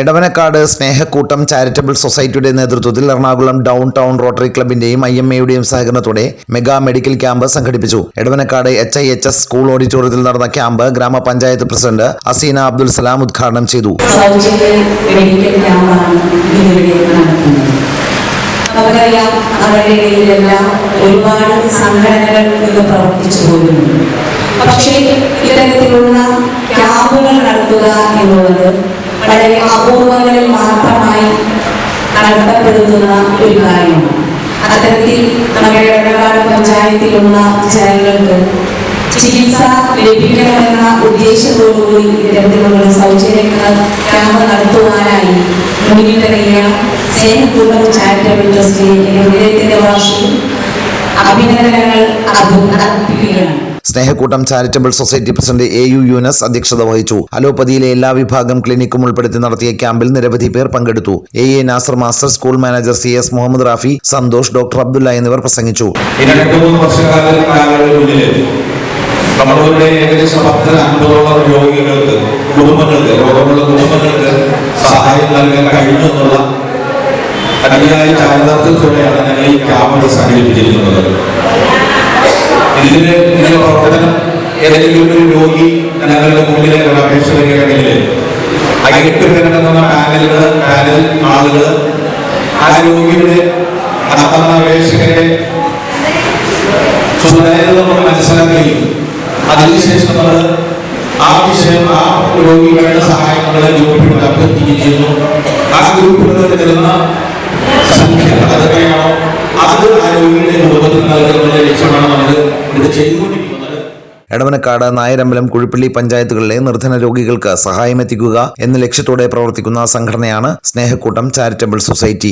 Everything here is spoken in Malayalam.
എടവനക്കാട് സ്നേഹക്കൂട്ടം ചാരിറ്റബിൾ സൊസൈറ്റിയുടെ നേതൃത്വത്തിൽ എറണാകുളം ഡൗൺ ടൗൺ റോട്ടറി ക്ലബിന്റെയും ഐ എം എയുടെയും സഹകരണത്തോടെ മെഗാ മെഡിക്കൽ ക്യാമ്പ് സംഘടിപ്പിച്ചു. Edavanakkad H I H S school ഓഡിറ്റോറിയത്തിൽ നടന്ന ക്യാമ്പ് ഗ്രാമപഞ്ചായത്ത് പ്രസിഡന്റ് അസീന അബ്ദുൽ സലാം ഉദ്ഘാടനം ചെയ്തു. പ്രവർത്തിച്ചു പക്ഷേ ഇത്തരത്തിലുള്ള ക്യാമ്പുകൾ നടത്തുക എന്നുള്ളത് അപൂർവങ്ങളിൽ മാത്രമായി നടത്തപ്പെടുന്ന ഒരു കാര്യമാണ്. അത്തരത്തിൽ നമ്മുടെ ഇടപാട് പഞ്ചായത്തിലുള്ള ജനങ്ങൾക്ക് ചികിത്സ ലഭിക്കണമെന്ന ഉദ്ദേശത്തോടുകൂടി ഇത്തരത്തിലുള്ള സൗജന്യ ക്യാമ്പ് നടത്തുവാനായി മുന്നിട്ടിറങ്ങിയ സ്നേഹപൂർവം ചാരിറ്റബിൾ ട്രസ്റ്റിന്റെ ഹൃദയത്തിന്റെ വാർഷികം അഭിനന്ദനങ്ങൾ അർപ്പ- അർപ്പിക്കുകയാണ്. സ്നേഹക്കൂട്ടം charitable society president A U Yunus അധ്യക്ഷത വഹിച്ചു. അലോപ്പതിയിലെ എല്ലാ വിഭാഗം ക്ലിനിക്കും ഉൾപ്പെടുത്തി നടത്തിയ ക്യാമ്പിൽ നിരവധി പേർ പങ്കെടുത്തു. A A Nasar master school manager C S Muhammad Rafi Santhosh doctor Abdulla എന്നിവർ പ്രസംഗിച്ചു. നമ്മളുടെ ഏകദേശം പത്ത് അൻപതോളം രോഗികൾക്ക് കുടുംബങ്ങൾക്ക് രോഗമുള്ള കുടുംബങ്ങൾക്ക് സഹായം നൽകാൻ കഴിഞ്ഞു അതിയായ ചാരിതാർത്ഥ്യത്തോടെയാണ് ഞങ്ങൾ ഈ ക്യാമ്പ് സംഘടിപ്പിച്ചിരിക്കുന്നത്. ഇതിന് ഇതിന്റെ പ്രവർത്തനം ഏതെങ്കിലും ഒരു രോഗി ഞങ്ങളുടെ മുന്നിലേക്ക് ഒരു അപേക്ഷ വരികയാണെങ്കിൽ അയ്യട്ട് പേരടങ്ങുന്ന പാനലുകൾ പാനൽ ആളുകൾ ആ രോഗിയുടെ നടത്തുന്ന അപേക്ഷകരെ സുതാര്യത നമ്മൾ മനസ്സിലാക്കുകയും അതിനുശേഷം നമ്മൾ ആ വിഷയം ആ രോഗികളുടെ സഹായം നമ്മളെ ഗ്രൂപ്പിലൂടെ അഭ്യർത്ഥിക്കുകയും ചെയ്യുന്നു. ആ ഗ്രൂപ്പിലൂടെ തരുന്ന സംഖ്യ അതൊക്കെയാണോ അത് ആ രോഗിയുടെ രൂപത്തിൽ നൽകുന്ന. ഇവിടെ ചെയ്തുകൊണ്ടിരിക്കുന്നത്. എടവനക്കാട് നായരമ്പലം കുഴിപ്പള്ളി പഞ്ചായത്തുകളിലെ നിർധന രോഗികൾക്ക് സഹായമെത്തിക്കുക എന്ന ലക്ഷ്യത്തോടെ പ്രവർത്തിക്കുന്ന സംഘടനയാണ് സ്നേഹക്കൂട്ടം ചാരിറ്റബിൾ സൊസൈറ്റി.